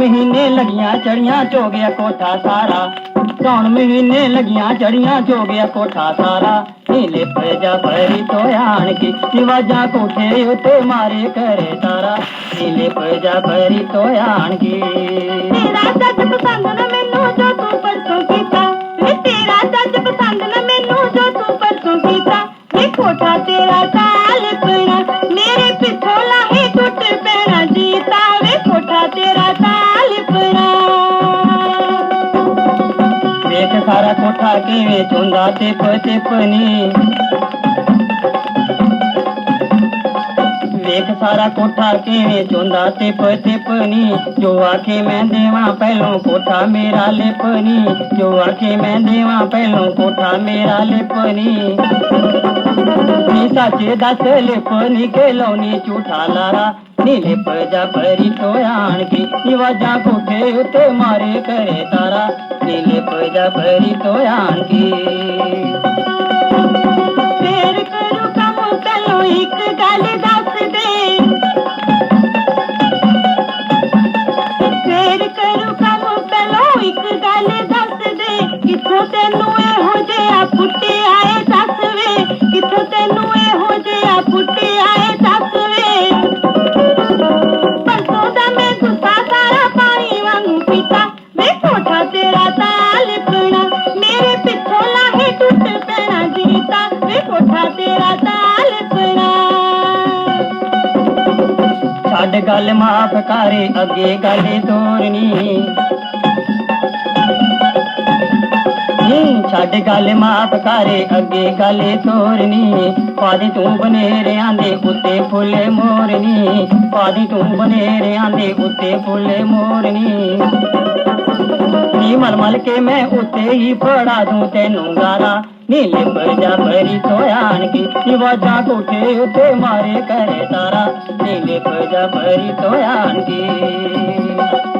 महीने लगिया चढ़िया चो गया कोठा सारा। सौन महीने लगिया चढ़िया चो गया कोठा सारा। नीले प्रजा परी तो आन की शिवाजा कोठे उते मारे करे तारा। नीले प्रजा परी तो आन की तेरा जज पसंद न मेनू जो तू परसों कीता। वे तेरा कोठा तेरा सारा। सारा कोठा ठाके वे चुंदा टिप टिपनी देख सारा कोठा के वे चुंदा टिप टिपनी जो आके मैं देवा पहलों कोठा मेरा लिपनी। जो आके मैं देवा पहलों कोठा मेरा लिपनी। साचे दस लिपनी के लौनी चूठा लारा। नीले पळजा पळरी तो की निवाजा कोठे उते मारे करे तारा। नीले पळजा पळरी तो की ਛੱਡ ਗੱਲ ਮਾਫ ਕਰੇ, ਅੱਗੇ ਗੱਲ ਤੋਰਨੀ। ਨੀ ਛੱਡ ਗੱਲ ਮਾਫ ਕਰੇ, ਅੱਗੇ ਗੱਲ ਤੋਰਨੀ। ਪਾਦੀ ਤੂੰ ਬਨੇਰਿਆਂ ਦੇ ਉੱਤੇ ਫੁੱਲ ਮੋਰਨੀ। ਪਾਦੀ ਤੂੰ ਬਨੇਰਿਆਂ ਦੇ ਉੱਤੇ ਫੁੱਲ ਮੋਰਨੀ। ਨੀ ਮਲ ਮਲ ਕੇ ਮੈਂ ਉੱਤੇ ਹੀ ਫੜਾ ਦੂੰ ਤੈਨੂੰ ਗਾਰਾ। नीले प्रजा परी सोयान की निवाजा उठे उठे मारे करे तारा। नीले प्रजा परी सोयान की।